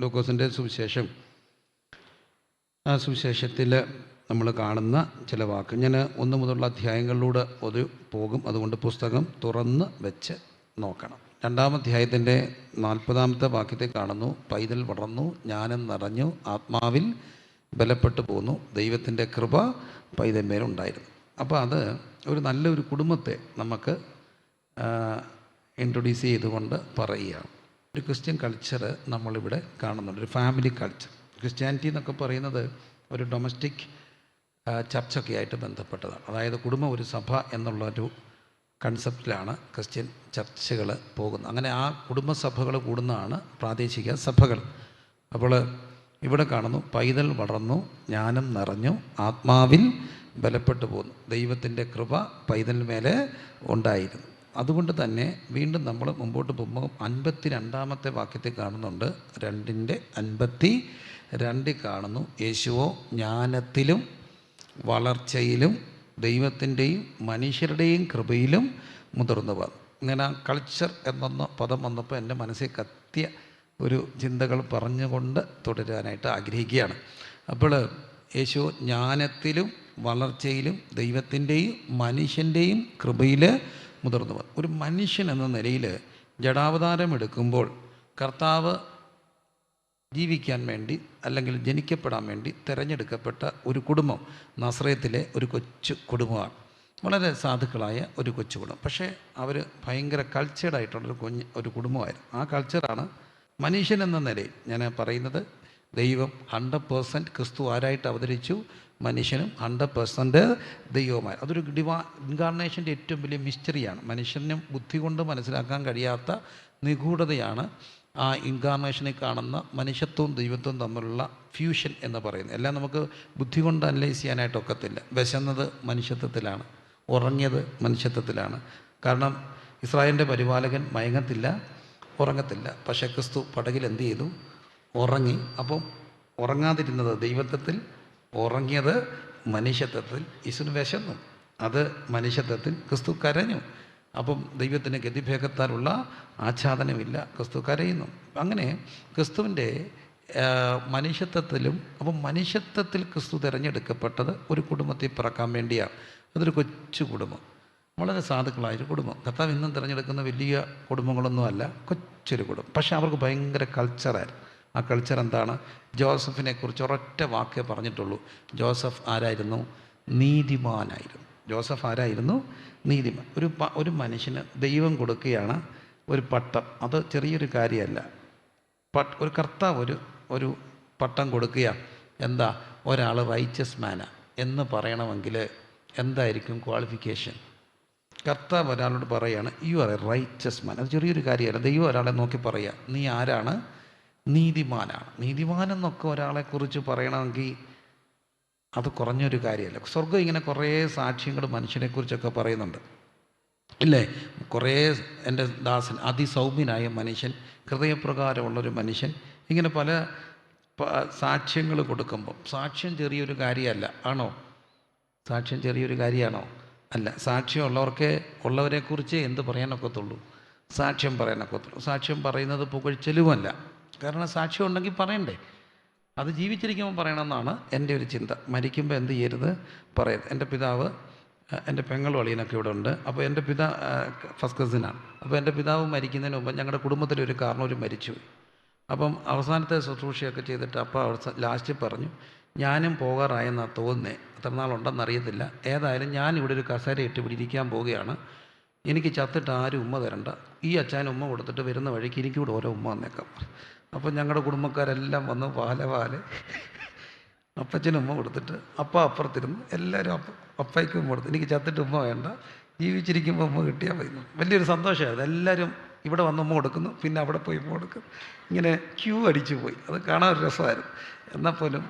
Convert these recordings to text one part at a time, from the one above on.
ലൂക്കോസിന്റെ സുവിശേഷം. ആ സുവിശേഷത്തിൽ നമ്മൾ കാണുന്ന ചില വാക്ക്. ഞാൻ ഒന്ന് മുതലുള്ള അധ്യായങ്ങളിലൂടെ ഒരു പോകും. അതുകൊണ്ട് പുസ്തകം തുറന്ന് വെച്ച് നോക്കണം. രണ്ടാം അധ്യായത്തിന്റെ നാൽപ്പതാമത്തെ വാക്യത്തെ കാണുന്നു പൈതൽ വളർന്നു ജ്ഞാനം നിറഞ്ഞു ആത്മാവിൽ ബലപ്പെട്ടു പോന്നു ദൈവത്തിന്റെ കൃപ പൈതന്മേലുണ്ടായിരുന്നു അപ്പോൾ അത് ഒരു നല്ലൊരു കുടുംബത്തെ നമുക്ക് ഇൻട്രൊഡ്യൂസ് ചെയ്തുകൊണ്ട് പറയുകയാണ്. ഒരു ക്രിസ്ത്യൻ കൾച്ചർ നമ്മളിവിടെ കാണുന്നുണ്ട്. ഒരു ഫാമിലി കൾച്ചർ ക്രിസ്ത്യാനിറ്റി എന്നൊക്കെ പറയുന്നത് ഒരു ഡൊമസ്റ്റിക് ചർച്ചൊക്കെ ആയിട്ട് ബന്ധപ്പെട്ടതാണ്. അതായത് കുടുംബം ഒരു സഭ എന്നുള്ള ഒരു കൺസെപ്റ്റിലാണ് ക്രിസ്ത്യൻ ചർച്ചകൾ പോകുന്നത്. അങ്ങനെ ആ കുടുംബസഭകൾ കൂടുന്നതാണ് പ്രാദേശിക സഭകൾ. അപ്പോൾ ഇവിടെ കാണുന്നു പൈതൽ വളർന്നു ജ്ഞാനം നിറഞ്ഞു ആത്മാവിൽ ബലപ്പെട്ടു പോന്നു. ദൈവത്തിന്റെ കൃപ പൈതൽ മേലെ ഉണ്ടായിരുന്നു. അതുകൊണ്ട് തന്നെ വീണ്ടും നമ്മൾ മുമ്പോട്ട് പോകുമ്പോൾ അൻപത്തി രണ്ടാമത്തെ വാക്യത്തിൽ കാണുന്നുണ്ട്. രണ്ടിന്റെ അൻപത്തി രണ്ടിൽ കാണുന്നു. യേശുവോ ജ്ഞാനത്തിലും വളർച്ചയിലും ദൈവത്തിന്റെയും മനുഷ്യരുടെയും കൃപയിലും മുതിർന്നവർ. ഇങ്ങനെ ആ കൾച്ചർ എന്നൊന്ന് പദം വന്നപ്പോൾ എന്റെ മനസ്സിൽ കത്തിയ ഒരു ചിന്തകൾ പറഞ്ഞുകൊണ്ട് തുടരാനായിട്ട് ആഗ്രഹിക്കുകയാണ്. അപ്പോൾ യേശു ജ്ഞാനത്തിലും വളർച്ചയിലും ദൈവത്തിന്റെയും മനുഷ്യന്റെയും കൃപയിൽ മുതിർന്നു വന്നു ഒരു മനുഷ്യൻ എന്ന നിലയിൽ ജഡാവതാരം എടുക്കുമ്പോൾ കർത്താവ് ജീവിക്കാൻ വേണ്ടി അല്ലെങ്കിൽ ജനിക്കപ്പെടാൻ വേണ്ടി തിരഞ്ഞെടുക്കപ്പെട്ട ഒരു കുടുംബം നസ്രയത്തിലെ ഒരു കൊച്ചു കുടുംബമാണ്. വളരെ സാധുക്കളായ ഒരു കൊച്ചു കുടുംബം. പക്ഷേ അവർ ഭയങ്കര കൾച്ചേർഡായിട്ടുള്ളൊരു കുഞ്ഞ് ഒരു കുടുംബമായിരുന്നു. ആ കൾച്ചറാണ് മനുഷ്യൻ എന്ന നിലയിൽ ഞാൻ പറയുന്നത് ദൈവം ഹൺഡ്രഡ് പേഴ്സന്റ് ക്രിസ്തു ആരായിട്ട് അവതരിച്ചു? മനുഷ്യനും ഹൺഡ്രഡ് പേഴ്സന്റ് ദൈവമായി അതൊരു ഡിവാ ഇൻകാർണേഷന്റെ ഏറ്റവും വലിയ മിസ്റ്ററിയാണ് മനുഷ്യനും ബുദ്ധി കൊണ്ട് മനസ്സിലാക്കാൻ കഴിയാത്ത നിഗൂഢതയാണ് ആ ഇൻകാർണേഷനെ കാണുന്ന മനുഷ്യത്വവും ദൈവത്വവും തമ്മിലുള്ള ഫ്യൂഷൻ എന്ന് പറയുന്നത്. എല്ലാം നമുക്ക് ബുദ്ധി കൊണ്ട് അനലൈസ് ചെയ്യാനായിട്ട് ഒക്കത്തില്ല. വിശന്നത് മനുഷ്യത്വത്തിലാണ്. ഉറങ്ങിയത് മനുഷ്യത്വത്തിലാണ്. കാരണം ഇസ്രായേലിന്റെ പരിപാലകൻ മയങ്ങത്തില്ല ഉറങ്ങത്തില്ല. പക്ഷേ ക്രിസ്തു പടകിൽ എന്ത് ചെയ്തു? ഉറങ്ങി. അപ്പം ഉറങ്ങാതിരുന്നത് ദൈവത്വത്തിൽ ഉറങ്ങിയത് മനുഷ്യത്വത്തിൽ യേശുവിന് വിശന്നു അത് മനുഷ്യത്വത്തിൽ ക്രിസ്തു കരഞ്ഞു. അപ്പം ദൈവത്തിന് ഗതിഭേഗത്താലുള്ള ആച്ഛാദനമില്ല ക്രിസ്തു കരയുന്നു. അങ്ങനെ ക്രിസ്തുവിന്റെ മനുഷ്യത്വത്തിലും അപ്പം മനുഷ്യത്വത്തിൽ ക്രിസ്തു തിരഞ്ഞെടുക്കപ്പെട്ടത് ഒരു കുടുംബത്തിൽ പിറക്കാൻ വേണ്ടിയാണ്. അതൊരു കൊച്ചു കുടുംബം. വളരെ സാധുക്കളായൊരു കുടുംബം. കർത്താവ് ഇന്നും തിരഞ്ഞെടുക്കുന്ന വലിയ കുടുംബങ്ങളൊന്നുമല്ല കൊച്ചൊരു കുടുംബം. പക്ഷേ അവർക്ക് ഭയങ്കര കൾച്ചറായിരുന്നു ആ കൾച്ചർ എന്താണ്? ജോസഫിനെ കുറിച്ച് ഒരൊറ്റ വാക്കേ പറഞ്ഞിട്ടുള്ളൂ. ജോസഫ് ആരായിരുന്നു? നീതിമാനായിരുന്നു. ജോസഫ് ആരായിരുന്നു? നീതിമാൻ. ഒരു ഒരു മനുഷ്യന് ദൈവം കൊടുക്കുകയാണ് ഒരു പട്ടം. അത് ചെറിയൊരു കാര്യമല്ല. പട്ട് ഒരു കർത്താവ് ഒരു ഒരു പട്ടം കൊടുക്കുക എന്താ? ഒരാൾ റൈച്ചസ് മാന എന്ന് പറയണമെങ്കിൽ എന്തായിരിക്കും ക്വാളിഫിക്കേഷൻ കർത്താവ് ഒരാളോട് പറയുകയാണ് you are a riches man അത് ചെറിയൊരു കാര്യമല്ല. ദൈവം ഒരാളെ നോക്കി പറയുക നീ ആരാണ്? നീതിമാനാണ്. ഒരാളെ കുറിച്ച് പറയണമെങ്കിൽ അത് കുറഞ്ഞൊരു കാര്യമല്ല. സ്വർഗം ഇങ്ങനെ കുറേ സാക്ഷ്യങ്ങൾ മനുഷ്യനെക്കുറിച്ചൊക്കെ പറയുന്നുണ്ട്. ഇല്ലേ? കുറേ എന്റെ ദാസൻ അതിസൗമ്യനായ മനുഷ്യൻ ഹൃദയപ്രകാരമുള്ളൊരു മനുഷ്യൻ ഇങ്ങനെ പല സാക്ഷ്യങ്ങൾ കൊടുക്കുമ്പം. സാക്ഷ്യം ചെറിയൊരു കാര്യമല്ല. ആണോ? സാക്ഷ്യം ചെറിയൊരു കാര്യമാണോ? അല്ല. സാക്ഷ്യം സാക്ഷ്യമുള്ളവർക്ക് ഉള്ളവരെക്കുറിച്ച് എന്ത് പറയാനൊക്കത്തുള്ളൂ? സാക്ഷ്യം പറയാനൊക്കത്തുള്ളൂ. സാക്ഷ്യം പറയുന്നത് പുകഴ്ചലുമല്ല കാരണം സാക്ഷ്യം ഉണ്ടെങ്കിൽ പറയണ്ടേ? അത് ജീവിച്ചിരിക്കുമ്പോൾ പറയണമെന്നാണ് എന്റെ ഒരു ചിന്ത. മരിക്കുമ്പോൾ എന്ത് ചെയ്യരുത്? പറയരുത്. എന്റെ പിതാവ് എന്റെ പെങ്ങൾ വളിയനൊക്കെ ഇവിടെ ഉണ്ട്. അപ്പോൾ എന്റെ പിതാ ഫസ്റ്റ് കസിനാണ് അപ്പോൾ എന്റെ പിതാവ് മരിക്കുന്നതിന് മുമ്പ് ഞങ്ങളുടെ കുടുംബത്തിലൊരു കാരണവർ മരിച്ചു. അപ്പം അവസാനത്തെ ശുശ്രൂഷയൊക്കെ ചെയ്തിട്ട് അപ്പോൾ അവസാന ലാസ്റ്റ് പറഞ്ഞു ഞാനും പോകാറായെന്നാണ് തോന്നുന്നത് എത്ര നാളുണ്ടെന്ന് അറിയത്തില്ല. ഏതായാലും ഞാൻ ഇവിടെ ഒരു കസേര ഇട്ട് ഇവിടെ ഇരിക്കാൻ പോവുകയാണ്. എനിക്ക് ചത്തിട്ട് ആരും ഉമ്മ തരണ്ട. ഈ അച്ഛൻ ഉമ്മ കൊടുത്തിട്ട് വരുന്ന വഴിക്ക് എനിക്കിവിടെ ഓരോ ഉമ്മ വന്നേക്കാം. അപ്പം ഞങ്ങളുടെ കുടുംബക്കാരെല്ലാം വന്ന് പാല പാൽ അപ്പച്ചനും ഉമ്മ കൊടുത്തിട്ട് അപ്പ അപ്പുറത്തിരുന്ന് എല്ലാവരും അപ്പ അപ്പയ്ക്കും ഉമ്മ കൊടുത്തു എനിക്ക് ചത്തിട്ട് ഉമ്മ വേണ്ട ജീവിച്ചിരിക്കുമ്പോൾ ഉമ്മ കിട്ടിയാൽ മതി വലിയൊരു സന്തോഷമായിരുന്നു എല്ലാവരും ഇവിടെ വന്ന് ഉമ്മ കൊടുക്കുന്നു പിന്നെ അവിടെ പോയി ഉമ്മ കൊടുക്കുന്നു. ഇങ്ങനെ ക്യൂ അടിച്ചു പോയി. അത് കാണാൻ ഒരു രസമായിരുന്നു. എന്നാൽ പോലും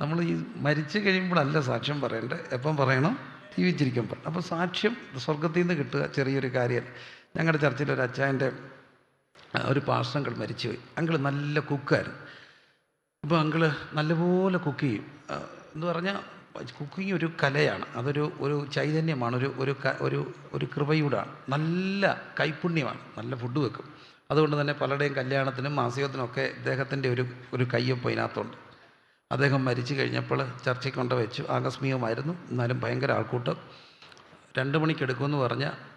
നമ്മൾ ഈ മരിച്ചു കഴിയുമ്പോഴല്ല സാക്ഷ്യം പറയേണ്ടത്. എപ്പം പറയണം? ജീവിച്ചിരിക്കുമ്പോൾ. അപ്പോൾ സാക്ഷ്യം സ്വർഗത്തിൽ നിന്ന് കിട്ടുക ചെറിയൊരു കാര്യം ഞങ്ങളുടെ ചർച്ചിൽ ഒരു അച്ചായന്റെ ഒരു പാസ്റ്റർ അങ്കിൾ മരിച്ചുപോയി. അങ്കിൾ നല്ല കുക്കായിരുന്നു. അപ്പോൾ അങ്കിൾ നല്ലപോലെ കുക്ക് ചെയ്യും. എന്ന് പറഞ്ഞാൽ കുക്കിംഗ് ഒരു കലയാണ്. അതൊരു ഒരു ചൈതന്യമാണ്. ഒരു ഒരു ഒരു ഒരു കൃപയൂടാണ്. നല്ല കൈപുണ്യമാണ്. നല്ല ഫുഡ് വെക്കും. അതുകൊണ്ട് തന്നെ പലരുടെയും കല്യാണത്തിനും മാസികത്തിനൊക്കെ ഇദ്ദേഹത്തിന്റെ ഒരു ഒരു കയ്യൊപ്പം അതിനകത്തുണ്ട്. അദ്ദേഹം മരിച്ചു കഴിഞ്ഞപ്പോൾ ചർച്ചയ്ക്ക് കൊണ്ട് വെച്ചു. ആകസ്മികമായിരുന്നു. എന്നാലും ഭയങ്കര ആൾക്കൂട്ടം. രണ്ട് മണിക്കെടുക്കുമെന്ന് പറഞ്ഞാൽ പറഞ്ഞ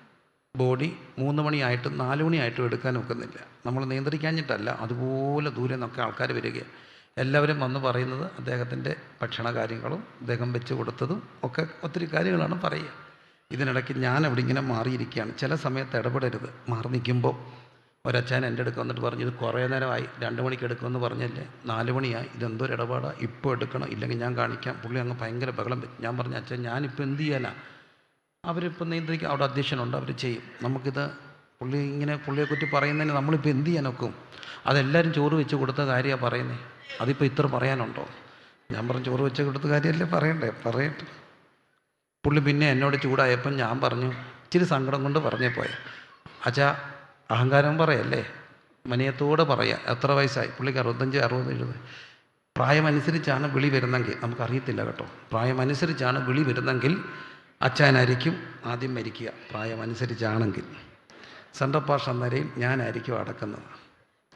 ബോഡി മൂന്ന് മണിയായിട്ടും നാല് മണിയായിട്ടും എടുക്കാൻ ഒക്കുന്നില്ല നമ്മൾ നിയന്ത്രിക്കാഞ്ഞിട്ടല്ല അതുപോലെ ദൂരെ നിന്നൊക്കെ ആൾക്കാർ വരികയാണ് എല്ലാവരും വന്ന് പറയുന്നത് അദ്ദേഹത്തിന്റെ ഭക്ഷണ കാര്യങ്ങളും അദ്ദേഹം വെച്ച് കൊടുത്തതും ഒക്കെ ഒത്തിരി കാര്യങ്ങളാണ് പറയുക. ഇതിനിടയ്ക്ക് ഞാൻ അവിടെ ഇങ്ങനെ മാറിയിരിക്കുകയാണ്. ചില സമയത്ത് ഇടപെടരുത്. മാറി നിൽക്കുമ്പോൾ ഒരച്ഛൻ എന്റെ അടുക്ക വന്നിട്ട് പറഞ്ഞു ഇത് കുറേ നേരമായി രണ്ട് മണിക്ക് എടുക്കുമെന്ന് പറഞ്ഞല്ലേ? നാല് മണിയായി. ഇതെന്തോ ഒരു ഇടപാടാണ് ഇപ്പോൾ എടുക്കണം. ഇല്ലെങ്കിൽ ഞാൻ കാണിക്കാം. പുള്ളി അങ്ങ് ഭയങ്കര ബഹളം വെച്ചു ഞാൻ പറഞ്ഞു അച്ഛൻ ഞാനിപ്പോൾ എന്ത് ചെയ്യാനാ? അവരിപ്പോൾ നിയന്ത്രിക്കും. അവിടെ അധ്യക്ഷനുണ്ട്. അവർ ചെയ്യും. നമുക്കിത് പുള്ളി ഇങ്ങനെ പുള്ളിയെ കുറ്റി പറയുന്നതിന് നമ്മളിപ്പോൾ എന്ത് ചെയ്യാനൊക്കും അതെല്ലാവരും ചോറ് വെച്ച് കൊടുത്ത കാര്യമാണ് പറയുന്നത് അതിപ്പോൾ ഇത്ര പറയാനുണ്ടോ? ഞാൻ പറഞ്ഞു ചോറ് വെച്ച് കൊടുത്ത കാര്യമല്ലേ പറയണ്ടേ? പറയട്ടെ. പുള്ളി പിന്നെ എന്നോട് ചൂടായപ്പം ഞാൻ പറഞ്ഞു ഇച്ചിരി സങ്കടം കൊണ്ട് പറഞ്ഞേ പോയ. അച്ഛാ അഹങ്കാരം പറയല്ലേ? മനയത്തോടെ പറയാം. എത്ര വയസ്സായി? പുള്ളിക്ക് അറുപത്തഞ്ച് അറുപത് എഴുപത് പ്രായമനുസരിച്ചാണ് വിളി വരുന്നെങ്കിൽ നമുക്കറിയത്തില്ല കേട്ടോ. പ്രായമനുസരിച്ചാണ് വിളി വരുന്നെങ്കിൽ അച്ഛനായിരിക്കും ആദ്യം മരിക്കുക പ്രായമനുസരിച്ചാണെങ്കിൽ സെൻട്രൽ പാഷ അന്നേരയും ഞാനായിരിക്കും അടക്കുന്നത്.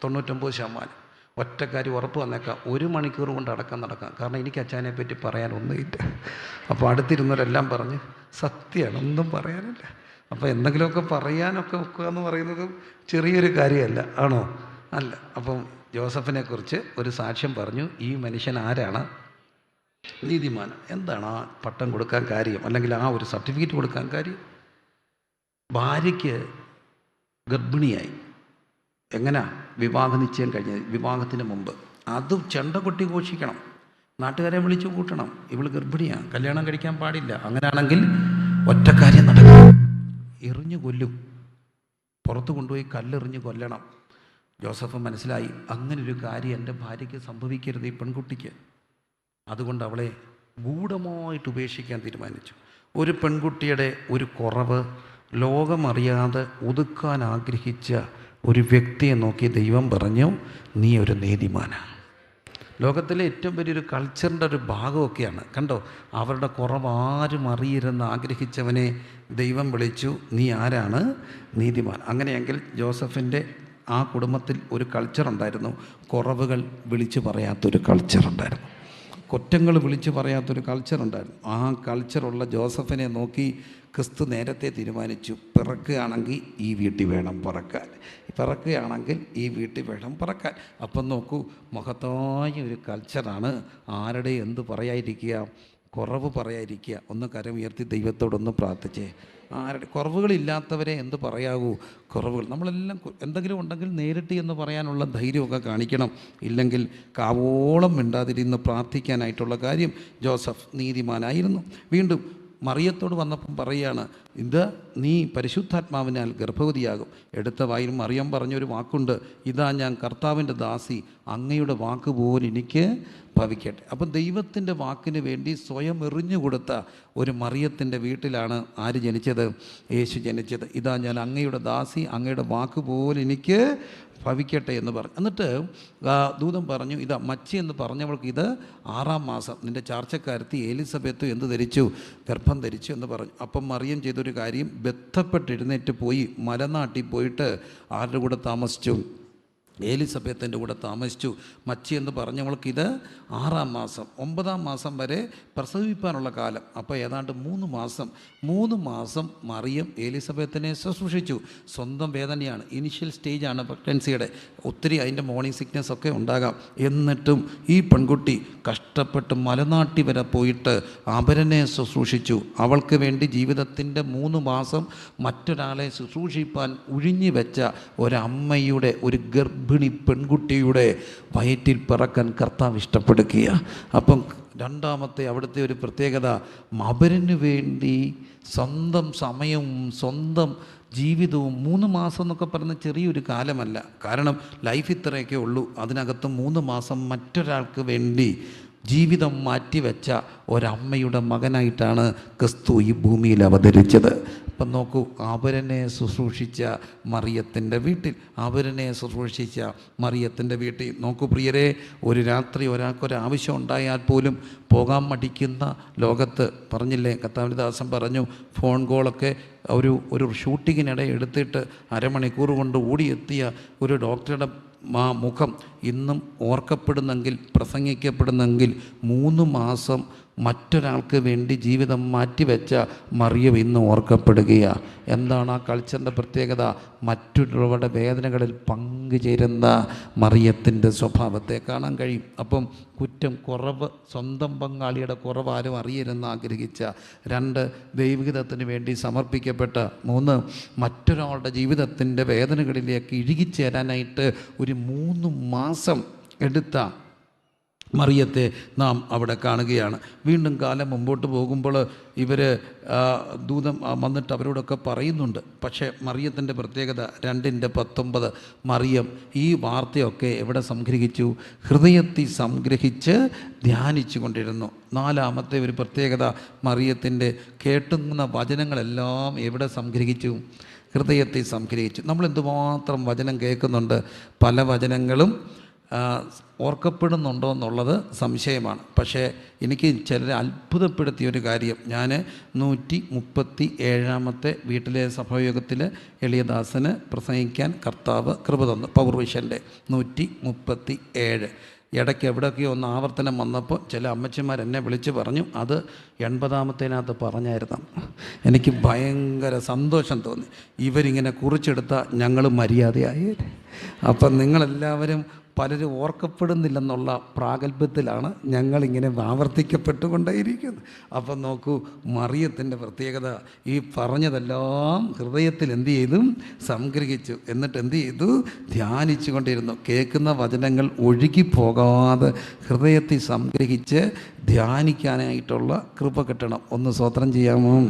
തൊണ്ണൂറ്റൊമ്പത് ശതമാനം. ഒറ്റക്കാരി ഉറപ്പ് വന്നേക്കാം. ഒരു മണിക്കൂർ കൊണ്ട് അടക്കം നടക്കാം. കാരണം എനിക്ക് അച്ഛനെ പറ്റി പറയാനൊന്നുമില്ല. അപ്പോൾ അടുത്തിരുന്നവരെല്ലാം പറഞ്ഞ് സത്യമാണ് ഒന്നും പറയാനില്ല. അപ്പോൾ എന്തെങ്കിലുമൊക്കെ പറയാനൊക്കെ വെക്കുക എന്ന് പറയുന്നത് ചെറിയൊരു കാര്യമല്ല. ആണോ? അല്ല. അപ്പം ജോസഫിനെക്കുറിച്ച് ഒരു സാക്ഷ്യം പറഞ്ഞു. ഈ മനുഷ്യൻ ആരാണ്? നീതിമാൻ. എന്താണ് ആ പട്ടം കൊടുക്കാൻ കാര്യം? അല്ലെങ്കിൽ ആ ഒരു സർട്ടിഫിക്കറ്റ് കൊടുക്കാൻ കാര്യം? ഭാര്യയ്ക്ക് ഗർഭിണിയായി. എങ്ങനെ? വിവാഹ നിശ്ചയം കഴിഞ്ഞ വിവാഹത്തിന് മുമ്പ്. അത് ചെണ്ട കൊട്ടി ഘോഷിക്കണം. നാട്ടുകാരെ വിളിച്ചു കൂട്ടണം. ഇവൾ ഗർഭിണിയാണ് കല്യാണം കഴിക്കാൻ പാടില്ല. അങ്ങനെയാണെങ്കിൽ ഒറ്റക്കാര്യം നടക്കും. എറിഞ്ഞു കൊല്ലും. പുറത്ത് കൊണ്ടുപോയി കല്ലെറിഞ്ഞ് കൊല്ലണം. ജോസഫ് മനസ്സിലായി. അങ്ങനൊരു കാര്യം എന്റെ ഭാര്യയ്ക്ക് സംഭവിക്കരുത് ഈ പെൺകുട്ടിക്ക്. അതുകൊണ്ട് അവളെ ഗൂഢമായിട്ട് ഉപേക്ഷിക്കാൻ തീരുമാനിച്ചു. ഒരു പെൺകുട്ടിയുടെ ഒരു കുറവ് ലോകമറിയാതെ ഒതുക്കാൻ ആഗ്രഹിച്ച ഒരു വ്യക്തിയെ നോക്കി ദൈവം പറഞ്ഞു നീ ഒരു നീതിമാനാണ് ലോകത്തിലെ ഏറ്റവും വലിയൊരു കൾച്ചറിന്റെ ഒരു ഭാഗമൊക്കെയാണ്. കണ്ടോ? അവരുടെ കുറവ് ആരും അറിയരുന്ന് ആഗ്രഹിച്ചവനെ ദൈവം വിളിച്ചു നീ ആരാണ്? നീതിമാൻ. അങ്ങനെയെങ്കിൽ ജോസഫിന്റെ ആ കുടുംബത്തിൽ ഒരു കൾച്ചർ ഉണ്ടായിരുന്നു. കുറവുകൾ വിളിച്ചു പറയാത്തൊരു കൾച്ചർ ഉണ്ടായിരുന്നു. കുറ്റങ്ങൾ വിളിച്ചു പറയാത്തൊരു കൾച്ചർ ഉണ്ടായിരുന്നു. ആ കൾച്ചറുള്ള ജോസഫിനെ നോക്കി ക്രിസ്തു നേരത്തെ തീരുമാനിച്ചു. പിറക്കുകയാണെങ്കിൽ ഈ വീട്ടിൽ വേണം പിറക്കാൻ. പിറക്കുകയാണെങ്കിൽ ഈ വീട്ടിൽ വേണം പിറക്കാൻ. അപ്പം നോക്കൂ മഹത്തായ ഒരു കൾച്ചറാണ് ആരുടെ എന്ത് പറയാതിരിക്കുക കുറവ് പറയാതിരിക്കുക. ഒന്ന് കരമുയർത്തി ദൈവത്തോടൊന്ന് പ്രാർത്ഥിച്ചേ. ആരുടെ കുറവുകളില്ലാത്തവരെ എന്ത് പറയാവൂ? കുറവുകൾ. നമ്മളെല്ലാം എന്തെങ്കിലും ഉണ്ടെങ്കിൽ നേരിട്ട് എന്ന് പറയാനുള്ള ധൈര്യമൊക്കെ കാണിക്കണം. ഇല്ലെങ്കിൽ കാവോളം മിണ്ടാതിരുന്ന് പ്രാർത്ഥിക്കാനായിട്ടുള്ള കാര്യം ജോസഫ് നീതിമാനായിരുന്നു. വീണ്ടും മറിയത്തോട് വന്നപ്പം പറയുകയാണ് ഇത് നീ പരിശുദ്ധാത്മാവിനാൽ ഗർഭവതിയാകും. എടുത്ത വായിൽ മറിയം പറഞ്ഞൊരു വാക്കുണ്ട്. ഇതാ ഞാൻ കർത്താവിന്റെ ദാസി. അങ്ങയുടെ വാക്ക് പോലെ എനിക്ക് ഭവിക്കട്ടെ അപ്പം ദൈവത്തിന്റെ വാക്കിന് വേണ്ടി സ്വയം എറിഞ്ഞു കൊടുത്ത ഒരു മറിയത്തിന്റെ വീട്ടിലാണ് ആര് ജനിച്ചത്? യേശു ജനിച്ചത്. ഇതാ ഞാൻ അങ്ങയുടെ ദാസി അങ്ങയുടെ വാക്ക് പോലെ എനിക്ക് ഭവിക്കട്ടെ എന്ന് പറഞ്ഞു. എന്നിട്ട് ദൂതം പറഞ്ഞു ഇതാ മച്ചി എന്ന് പറഞ്ഞവൾക്ക് ഇത് ആറാം മാസം. നിന്റെ ചാർച്ചക്കാരത്തി എലിസബത്ത് എന്ത് ധരിച്ചു? ഗർഭം ധരിച്ചു എന്ന് പറഞ്ഞു. അപ്പം മറിയം ചെയ്തൊരു കാര്യം ബന്ധപ്പെട്ട് എഴുന്നേറ്റ് പോയി മലനാട്ടിൽ പോയിട്ട് ആരുടെ കൂടെ താമസിച്ചു? ഏലിസബത്തിന്റെ കൂടെ താമസിച്ചു. മച്ചി എന്ന് പറഞ്ഞവൾക്ക് ഇത് ആറാം മാസം ഒമ്പതാം മാസം വരെ പ്രസവിപ്പാനുള്ള കാലം. അപ്പോൾ ഏതാണ്ട് മൂന്ന് മാസം മൂന്ന് മാസം മറിയം ഏലിസബത്തിനെ ശുശ്രൂഷിച്ചു. സ്വന്തം വേദനയാണ്. ഇനിഷ്യൽ സ്റ്റേജാണ് പ്രഗ്നൻസിയുടെ. ഒത്തിരി അതിന്റെ മോർണിംഗ് സിക്നസ് ഒക്കെ ഉണ്ടാകാം. എന്നിട്ടും ഈ പെൺകുട്ടി കഷ്ടപ്പെട്ട് മലനാട്ടി വരെ പോയിട്ട് അവരനെ ശുശ്രൂഷിച്ചു. അവൾക്ക് വേണ്ടി ജീവിതത്തിന്റെ മൂന്ന് മാസം മറ്റൊരാളെ ശുശ്രൂഷിപ്പാൻ ഉഴിഞ്ഞു വെച്ച ഒരമ്മയുടെ ഒരു ഗർഭിണി പെൺകുട്ടിയുടെ വയറ്റിൽ പിറക്കാൻ കർത്താവ് ഇഷ്ടപ്പെടുക്കുക അപ്പം രണ്ടാമത്തെ അവിടുത്തെ ഒരു പ്രത്യേകത മബരന് വേണ്ടി സ്വന്തം സമയവും സ്വന്തം ജീവിതവും മൂന്ന് മാസം എന്നൊക്കെ പറയുന്ന ചെറിയൊരു കാലമല്ല. കാരണം ലൈഫ് ഇത്രയൊക്കെ ഉള്ളൂ. അതിനകത്ത് മൂന്ന് മാസം മറ്റൊരാൾക്ക് വേണ്ടി ജീവിതം മാറ്റിവെച്ച ഒരമ്മയുടെ മകനായിട്ടാണ് ക്രിസ്തു ഈ ഭൂമിയിൽ അവതരിച്ചത്. അപ്പം നോക്കൂ അവരനെ ശുശ്രൂഷിച്ച മറിയത്തിന്റെ വീട്ടിൽ അവരനെ ശുശ്രൂഷിച്ച മറിയത്തിന്റെ വീട്ടിൽ. നോക്കൂ പ്രിയരെ ഒരു രാത്രി ഒരാൾക്കൊരാവശ്യം ഉണ്ടായാൽ പോലും പോകാൻ മടിക്കുന്ന ലോകത്ത് പറഞ്ഞില്ലേ കത്താവിന്റെ പറഞ്ഞു ഫോൺ കോളൊക്കെ ഒരു ഒരു ഷൂട്ടിങ്ങിനിടെ എടുത്തിട്ട് അരമണിക്കൂർ കൊണ്ട് ഓടിയെത്തിയ ഒരു ഡോക്ടറുടെ ആ മുഖം ഇന്നും ഓർക്കപ്പെടുന്നെങ്കിൽ പ്രസംഗിക്കപ്പെടുന്നെങ്കിൽ മൂന്ന് മാസം മറ്റൊരാൾക്ക് വേണ്ടി ജീവിതം മാറ്റിവെച്ച മറിയം ഇന്ന് ഓർക്കപ്പെടുകയാണ് എന്താണ് ആ കൾച്ചറിന്റെ പ്രത്യേകത? മറ്റുള്ളവരുടെ വേദനകളിൽ പങ്കുചേരുന്ന മറിയത്തിന്റെ സ്വഭാവത്തെ കാണാൻ കഴിയും. അപ്പം കുറ്റം കുറവ് സ്വന്തം പങ്കാളിയുടെ കുറവാരും ആരും അറിയരുതെന്ന് ആഗ്രഹിച്ച രണ്ട് ദൈവികതത്തിന് വേണ്ടി സമർപ്പിക്കപ്പെട്ട മൂന്ന് മറ്റൊരാളുടെ ജീവിതത്തിന്റെ വേദനകളിലേക്ക് ഇഴുകിച്ചേരാനായിട്ട് ഒരു മൂന്ന് മാസം എടുത്ത മറിയത്തെ നാം അവിടെ കാണുകയാണ്. വീണ്ടും കാലം മുമ്പോട്ട് പോകുമ്പോൾ ഇവർ ദൂതം വന്നിട്ട് അവരോടൊക്കെ പറയുന്നുണ്ട്. പക്ഷേ മറിയത്തിന്റെ പ്രത്യേകത രണ്ടിന്റെ പത്തൊമ്പത്. മറിയം ഈ വാർത്തയൊക്കെ എവിടെ സംഗ്രഹിച്ചു? ഹൃദയത്തിൽ സംഗ്രഹിച്ച് ധ്യാനിച്ചു കൊണ്ടിരുന്നു നാലാമത്തെ ഒരു പ്രത്യേകത മറിയത്തിന്റെ കേട്ടുന്ന വചനങ്ങളെല്ലാം എവിടെ സംഗ്രഹിച്ചു? ഹൃദയത്തിൽ സംഗ്രഹിച്ചു. നമ്മൾ എന്തുമാത്രം വചനം കേൾക്കുന്നുണ്ട്? പല വചനങ്ങളും ഓർക്കപ്പെടുന്നുണ്ടോ എന്നുള്ളത് സംശയമാണ്. പക്ഷേ എനിക്ക് ചിലരെ അത്ഭുതപ്പെടുത്തിയ ഒരു കാര്യം. ഞാൻ നൂറ്റി മുപ്പത്തി ഏഴാമത്തെ വീട്ടിലെ സഭായോഗത്തിൽ എളിയദാസന് പ്രസംഗിക്കാൻ കർത്താവ് കൃപ തന്നു. പൗർവിഷന്റെ നൂറ്റി മുപ്പത്തി ഏഴ്. ഇടയ്ക്ക് എവിടെയൊക്കെയോ ഒന്ന് ആവർത്തനം വന്നപ്പോൾ ചില അമ്മച്ചിമാർ എന്നെ വിളിച്ച് പറഞ്ഞു. അത് എൺപതാമത്തേനകത്ത് പറഞ്ഞായിരുന്നു. എനിക്ക് ഭയങ്കര സന്തോഷം തോന്നി. ഇവരിങ്ങനെ കുറിച്ചെടുത്ത ഞങ്ങൾ മര്യാദയായി. അപ്പം നിങ്ങളെല്ലാവരും പലരും ഓർക്കപ്പെടുന്നില്ലെന്നുള്ള പ്രാഗൽഭ്യത്തിലാണ് ഞങ്ങളിങ്ങനെ ആവർത്തിക്കപ്പെട്ടുകൊണ്ടേയിരിക്കുന്നത്. അപ്പം നോക്കൂ മറിയത്തിന്റെ പ്രത്യേകത ഈ പറഞ്ഞതെല്ലാം ഹൃദയത്തിൽ എന്ത് ചെയ്തു? സംഗ്രഹിച്ചു. എന്നിട്ട് എന്ത് ചെയ്തു? ധ്യാനിച്ചു കൊണ്ടിരുന്നു കേൾക്കുന്ന വചനങ്ങൾ ഒഴുകി പോകാതെ ഹൃദയത്തിൽ സംഗ്രഹിച്ച് ധ്യാനിക്കാനായിട്ടുള്ള കൃപ കിട്ടണം. ഒന്ന് സ്വോത്രം ചെയ്യാമോ?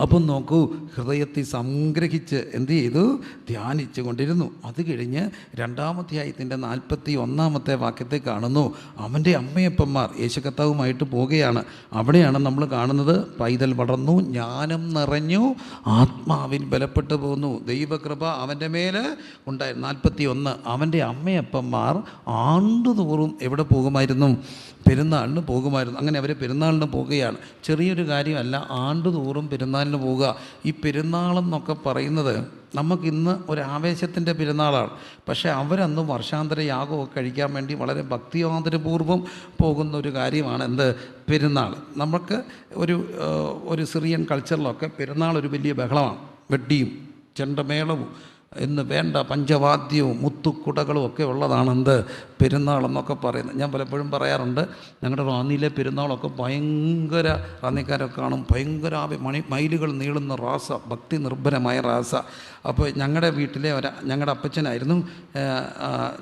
അപ്പം നോക്കൂ ഹൃദയത്തിൽ സംഗ്രഹിച്ച് എന്ത് ചെയ്തു? ധ്യാനിച്ചു കൊണ്ടിരുന്നു അത് കഴിഞ്ഞ് രണ്ടാമധ്യായത്തിന്റെ നാൽപ്പത്തി ഒന്നാമത്തെ വാക്യത്തെ കാണുന്നു. അവന്റെ അമ്മയപ്പന്മാർ യേശുക്കത്താവുമായിട്ട് പോവുകയാണ്. അവിടെയാണ് നമ്മൾ കാണുന്നത് പൈതൽ വളർന്നു ജ്ഞാനം നിറഞ്ഞു ആത്മാവിൽ ബലപ്പെട്ടു പോകുന്നു ദൈവകൃപ അവന്റെ മേൽ ഉണ്ടായിരുന്നു നാൽപ്പത്തി ഒന്ന് അവന്റെ അമ്മയപ്പന്മാർ ആണ്ടുതോറും എവിടെ പോകുമായിരുന്നു? പെരുന്നാളിന് പോകുമായിരുന്നു. അങ്ങനെ അവർ പെരുന്നാളിന് പോവുകയാണ് ചെറിയൊരു കാര്യമല്ല ആണ്ടുതോറും പെരുന്നാളിന് പോവുക ഈ പെരുന്നാളെന്നൊക്കെ പറയുന്നത് നമുക്കിന്ന് ഒരു ആവേശത്തിന്റെ പെരുന്നാളാണ്. പക്ഷേ അവരന്ന് വർഷാന്തര യാഗമൊക്കെ കഴിക്കാൻ വേണ്ടി വളരെ ഭക്തിയാന്തരപൂർവം പോകുന്ന ഒരു കാര്യമാണ് എന്ത്? പെരുന്നാൾ. നമുക്ക് ഒരു ഒരു സിറിയൻ കൾച്ചറിലൊക്കെ പെരുന്നാൾ ഒരു വലിയ ബഹളമാണ്. വെട്ടിയും ചെണ്ടമേളവും എന്ന് വേണ്ട പഞ്ചവാദ്യവും മുത്തുക്കുടകളും ഒക്കെ ഉള്ളതാണെന്ത് പെരുന്നാളെന്നൊക്കെ പറയുന്നത്. ഞാൻ പലപ്പോഴും പറയാറുണ്ട് ഞങ്ങളുടെ റാന്നിയിലെ പെരുന്നാളൊക്കെ ഭയങ്കര റാന്നിക്കാരൊക്കെ കാണും. ഭയങ്കര മണി മൈലുകൾ നീളുന്ന റാസ ഭക്തി നിർഭരമായ റാസ. അപ്പോൾ ഞങ്ങളുടെ വീട്ടിലെ ഒരു ഞങ്ങളുടെ അപ്പച്ചനായിരുന്നു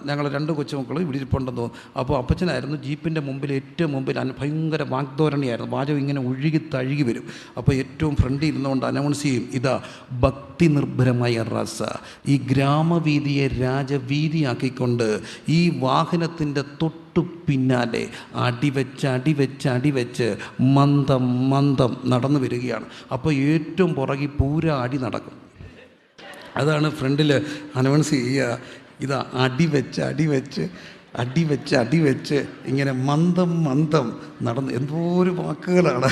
ഞങ്ങൾ രണ്ട് കൊച്ചുമക്കളും ഇവിടെ ഇരിപ്പുണ്ടെന്ന് തോന്നുന്നു. അപ്പോൾ അപ്പച്ചനായിരുന്നു ജീപ്പിന്റെ മുമ്പിൽ ഏറ്റവും മുമ്പിൽ ഭയങ്കര വാഗ്ധോരണിയായിരുന്നു വാചകം ഇങ്ങനെ ഒഴുകി തഴുകി വരും. അപ്പോൾ ഏറ്റവും ഫ്രണ്ടിൽ ഇരുന്നുകൊണ്ട് അനൗൺസ് ചെയ്യും ഇതാ ഭക്തി നിർഭരമായ റസ. ഈ ഗ്രാമവീതിയെ രാജവീതിയാക്കിക്കൊണ്ട് ഈ വാഹനത്തിന്റെ തൊട്ടു പിന്നാലെ അടിവെച്ച് അടിവെച്ച് അടിവെച്ച് മന്ദം മന്ദം നടന്നു വരികയാണ്. അപ്പോൾ ഏറ്റവും പുറകിൽ പൂരാടി നടക്കും. അതാണ് ഫ്രണ്ടിൽ അനൗൺസ് ചെയ്യുക. വെച്ച് അടിവെച്ച് അടിവെച്ച് അടിവെച്ച് അടിവെച്ച് ഇങ്ങനെ മന്ദം മന്ദം നടന്ന് എന്തോ ഒരു വാക്കുകളാണ്.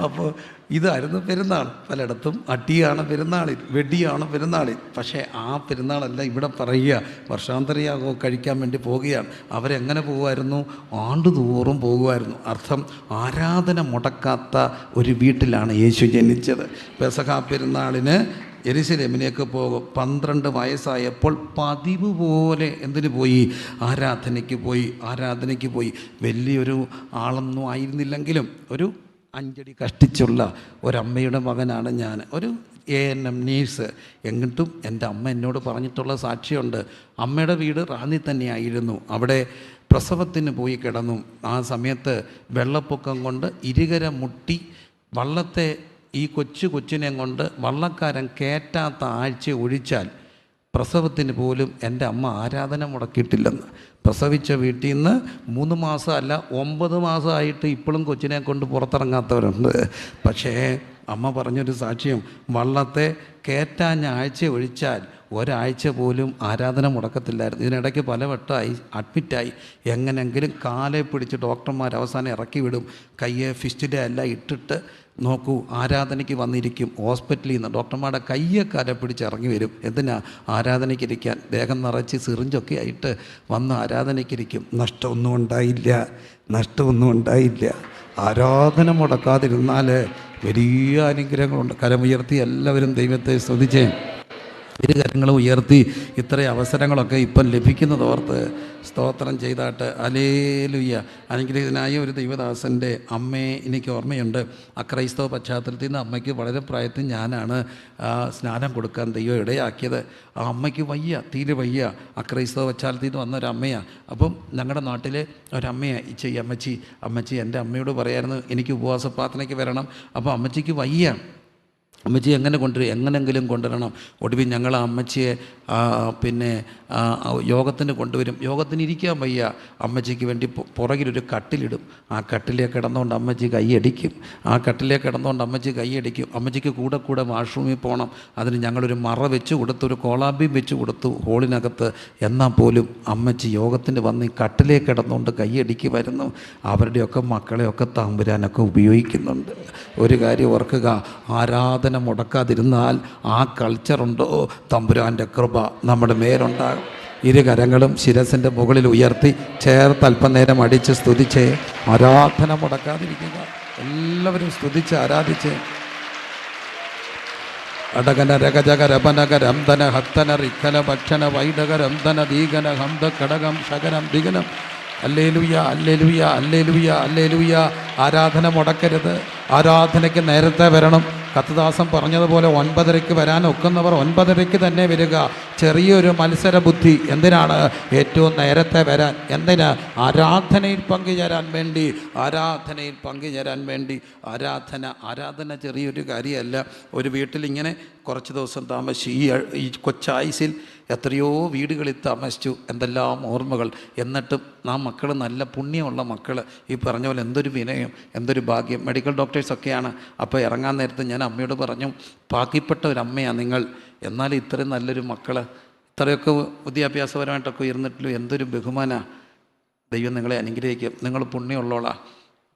അപ്പോൾ ഇതായിരുന്നു പെരുന്നാൾ. പലയിടത്തും അടിയാണ് പെരുന്നാളിൽ വെടിയാണ് പെരുന്നാളിൽ. പക്ഷേ ആ പെരുന്നാളല്ല ഇവിടെ പറയുക. വർഷാന്തരയാകോ കഴിക്കാൻ വേണ്ടി പോവുകയാണ്. അവരെങ്ങനെ പോകുമായിരുന്നു? ആണ്ടുതോറും പോകുമായിരുന്നു. അർത്ഥം ആരാധന മുടക്കാത്ത ഒരു വീട്ടിലാണ് യേശു ജനിച്ചത്. പെസഹാ പെരുന്നാളിന് എരിശിലേമിലേക്ക് പോകും. പന്ത്രണ്ട് വയസ്സായപ്പോൾ പതിവ് പോലെ എന്തിനു പോയി? ആരാധനയ്ക്ക് പോയി. ആരാധനയ്ക്ക് പോയി. വലിയൊരു ആളൊന്നും ആയിരുന്നില്ലെങ്കിലും ഒരു അഞ്ചടി കഷ്ടിച്ചുള്ള ഒരമ്മയുടെ മകനാണ് ഞാൻ. ഒരു എ എൻ എം നേഴ്സ് എന്നിട്ടും എന്റെ അമ്മ എന്നോട് പറഞ്ഞിട്ടുള്ള സാക്ഷിയുണ്ട്. അമ്മയുടെ വീട് റാന്നി തന്നെയായിരുന്നു. അവിടെ പ്രസവത്തിന് പോയി കിടന്നു. ആ സമയത്ത് വെള്ളപ്പൊക്കം കൊണ്ട് ഇരുകര മുട്ടി വള്ളത്തെ ഈ കൊച്ചു കൊച്ചിനെ കൊണ്ട് വള്ളക്കാരൻ കയറ്റാത്ത ആഴ്ച ഒഴിച്ചാൽ പ്രസവത്തിന് പോലും എന്റെ അമ്മ ആരാധന മുടക്കിയിട്ടില്ലെന്ന്. പ്രസവിച്ച വീട്ടിൽ നിന്ന് മൂന്ന് മാസമല്ല ഒമ്പത് മാസമായിട്ട് ഇപ്പോഴും കൊച്ചിനെ കൊണ്ട് പുറത്തിറങ്ങാത്തവരുണ്ട്. പക്ഷേ അമ്മ പറഞ്ഞൊരു സാക്ഷ്യം വള്ളത്തെ കയറ്റാഞ്ഞ ആഴ്ച ഒഴിച്ചാൽ ഒരാഴ്ച പോലും ആരാധന മുടക്കത്തില്ലായിരുന്നു. ഇതിനിടയ്ക്ക് പലവട്ടമായി അഡ്മിറ്റായി. എങ്ങനെങ്കിലും കാലെ പിടിച്ച് ഡോക്ടർമാർ അവസാനം ഇറക്കി വിടും കയ്യെ ഫിസ്റ്റിലെ എല്ലാം ഇട്ടിട്ട് നോക്കൂ ആരാധനയ്ക്ക് വന്നിരിക്കും ഹോസ്പിറ്റലിൽ നിന്ന് ഡോക്ടർമാരുടെ കയ്യെ കരപ്പിടിച്ച് പിടിച്ച് ഇറങ്ങി വരും. എന്തിനാ? ആരാധനയ്ക്കിരിക്കാൻ ദേഹം നിറച്ച് സിറിഞ്ചൊക്കെ ആയിട്ട് വന്ന് ആരാധനയ്ക്കിരിക്കും. നഷ്ടമൊന്നും ഉണ്ടായില്ല നഷ്ടമൊന്നും ഉണ്ടായില്ല ആരാധന മുടക്കാതിരുന്നാൽ വലിയ അനുഗ്രഹങ്ങളുണ്ട്. കരമുയർത്തി എല്ലാവരും ദൈവത്തെ സ്തുതിച്ചേ. ഇരു കരങ്ങളും ഉയർത്തി ഇത്രയും അവസരങ്ങളൊക്കെ ഇപ്പം ലഭിക്കുന്നത് ഓർത്ത് സ്തോത്രം ചെയ്താട്ട് അലേലുയ്യ. അനുഗ്രഹിതനായ ഒരു ദൈവദാസന്റെ അമ്മയെ എനിക്ക് ഓർമ്മയുണ്ട്. അക്രൈസ്തവ പശ്ചാത്തലത്തിൽ നിന്ന് അമ്മയ്ക്ക് വളരെ പ്രായത്തിൽ ഞാനാണ് സ്നാനം കൊടുക്കാൻ ദൈവം ഇടയാക്കിയത്. ആ അമ്മയ്ക്ക് വയ്യ തീരെ വയ്യ. അക്രൈസ്തവ പശ്ചാത്തലത്തിൽ നിന്ന് വന്ന ഒരു അമ്മയാണ് അപ്പം ഞങ്ങളുടെ നാട്ടിലെ ഒരമ്മയാണ് ചെയ്യ അമ്മച്ചി. അമ്മച്ചി എന്റെ അമ്മയോട് പറയായിരുന്നു എനിക്ക് ഉപവാസ പ്രാർത്ഥനയ്ക്ക് വരണം. അപ്പോൾ അമ്മച്ചിക്ക് വയ്യ. അമ്മച്ചി എങ്ങനെ കൊണ്ടുവരും എങ്ങനെങ്കിലും കൊണ്ടുവരണം. ഒടുവിൽ ഞങ്ങൾ ആ അമ്മച്ചിയെ പിന്നെ യോഗത്തിന് കൊണ്ടുവരും. യോഗത്തിന് ഇരിക്കാൻ വയ്യ. അമ്മച്ചിക്ക് വേണ്ടി പുറകിലൊരു കട്ടിലിടും. ആ കട്ടിലേ കിടന്നുകൊണ്ട് അമ്മച്ചി കൈയടിക്കും. ആ കട്ടിലേ കിടന്നുകൊണ്ട് അമ്മച്ചി കൈയടിക്കും. അമ്മച്ചിക്ക് കൂടെ കൂടെ വാഷ്റൂമിൽ പോകണം അതിന് ഞങ്ങളൊരു മറ വെച്ച് കൊടുത്തു ഒരു കോളാമ്പിയും വെച്ച് കൊടുത്തു ഹോളിനകത്ത്. എന്നാൽ പോലും അമ്മച്ചി യോഗത്തിന് വന്ന് ഈ കട്ടിലേ കിടന്നുകൊണ്ട് കൈയടിക്ക് വരുന്നു അവരുടെയൊക്കെ മക്കളെയൊക്കെ തമ്പുരാനൊക്കെ ഉപയോഗിക്കുന്നുണ്ട്. ഒരു കാര്യം ഓർക്കുക. ആരാധന മുടക്കാതിരുന്നാൽ ആ കൾച്ചറുണ്ടോ തമ്പുരാന്റെ കൃപ നമ്മുടെ മേലുണ്ടാകും. ഇരു കരങ്ങളും ശിരസിന്റെ മുകളിൽ ഉയർത്തി ചേർത്ത് അല്പനേരം അടിച്ച് സ്തുതിച്ച്. ആരാധന മുടക്കാതിരിക്കുക. എല്ലാവരും സ്തുതിച്ച് ആരാധിച്ച്. അടകന രകജക രപനക രംധന ഹത്തന റിഖന ഭക്ഷണ വൈഡക രംധന ദീഗന ഹംദ കടകം ശകനം ദിഗനം. അല്ലേലുയ അല്ലേലുയ അല്ലേലുയ അല്ലേലുയ. ആരാധന മുടക്കരുത്. ആരാധനയ്ക്ക് നേരത്തെ വരണം. കത്തദാസം പറഞ്ഞതുപോലെ ഒൻപതരയ്ക്ക് വരാൻ ഒക്കുന്നവർ ഒൻപതരയ്ക്ക് തന്നെ വരിക. ചെറിയൊരു മത്സര ബുദ്ധി എന്തിനാണ് ഏറ്റവും നേരത്തെ വരാൻ? എന്തിന്? ആരാധനയിൽ പങ്കുചേരാൻ വേണ്ടി ആരാധനയിൽ പങ്കുചേരാൻ വേണ്ടി. ആരാധന ആരാധന ചെറിയൊരു കാര്യമല്ല. ഒരു വീട്ടിലിങ്ങനെ കുറച്ച് ദിവസം താമസിച്ചു ഈ ഈ കൊച്ചായുസിൽ എത്രയോ വീടുകളിൽ താമസിച്ചു. എന്തെല്ലാം ഓർമ്മകൾ. എന്നിട്ടും ആ മക്കൾ നല്ല പുണ്യമുള്ള മക്കൾ ഈ പറഞ്ഞ പോലെ എന്തൊരു വിനയം എന്തൊരു ഭാഗ്യം. മെഡിക്കൽ ഡോക്ടേഴ്സൊക്കെയാണ് അപ്പോൾ ഇറങ്ങാൻ നേരത്ത് ഞാൻ അമ്മയോട് പറഞ്ഞു പാക്കിപ്പെട്ട ഒരു അമ്മയാണ് നിങ്ങൾ. എന്നാൽ ഇത്രയും നല്ലൊരു മക്കൾ ഇത്രയൊക്കെ വിദ്യാഭ്യാസപരമായിട്ടൊക്കെ ഉയർന്നിട്ടുള്ളൂ എന്തൊരു ബഹുമാന. ദൈവം നിങ്ങളെ അനുഗ്രഹിക്കും. നിങ്ങൾ പുണ്യമുള്ളോളാ.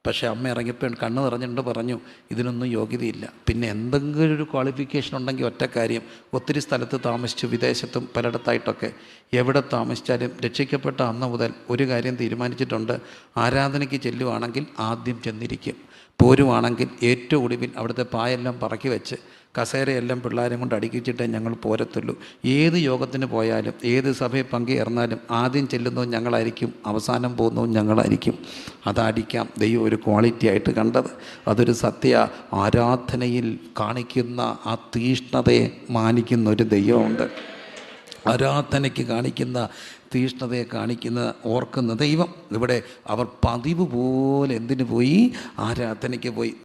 പക്ഷേ അമ്മ ഇറങ്ങിയപ്പോൾ കണ്ണ് നിറഞ്ഞിട്ട് പറഞ്ഞു ഇതിനൊന്നും യോഗ്യതയില്ല. പിന്നെ എന്തെങ്കിലും ഒരു ക്വാളിഫിക്കേഷൻ ഉണ്ടെങ്കിൽ ഒറ്റ കാര്യം ഒത്തിരി സ്ഥലത്ത് താമസിച്ചു വിദേശത്തും പലയിടത്തായിട്ടൊക്കെ. എവിടെ താമസിച്ചാലും രക്ഷിക്കപ്പെട്ട അന്ന് മുതൽ ഒരു കാര്യം തീരുമാനിച്ചിട്ടുണ്ട്. ആരാധനയ്ക്ക് ചെല്ലുവാണെങ്കിൽ ആദ്യം ചെന്നിരിക്കും. പോരുവാണെങ്കിൽ ഏറ്റവും ഒടുവിൽ അവിടുത്തെ പായെല്ലാം പറക്കി വെച്ച് കസേരയെല്ലാം പിള്ളേരെയും കൊണ്ട് അടുക്കിച്ചിട്ടേ ഞങ്ങൾ പോരത്തുള്ളൂ. ഏത് യോഗത്തിന് പോയാലും ഏത് സഭയിൽ പങ്കുചേർന്നാലും ആദ്യം ചെല്ലുന്നതും ഞങ്ങളായിരിക്കും അവസാനം പോകുന്നതും ഞങ്ങളായിരിക്കും. അതടിക്കാം. ദൈവം ഒരു ക്വാളിറ്റി ആയിട്ട് കണ്ടത്. അതൊരു സത്യ ആരാധനയിൽ കാണിക്കുന്ന ആ തീഷ്ണതയെ മാനിക്കുന്ന ഒരു ദൈവമുണ്ട്. ആരാധനയ്ക്ക് കാണിക്കുന്ന തീഷ്ണതയെ കാണിക്കുന്ന ഓർക്കുന്ന ദൈവം. ഇവിടെ അവർ പതിവ് പോലെ എന്തിനു പോയി? ആരാധനയ്ക്ക് പോയി.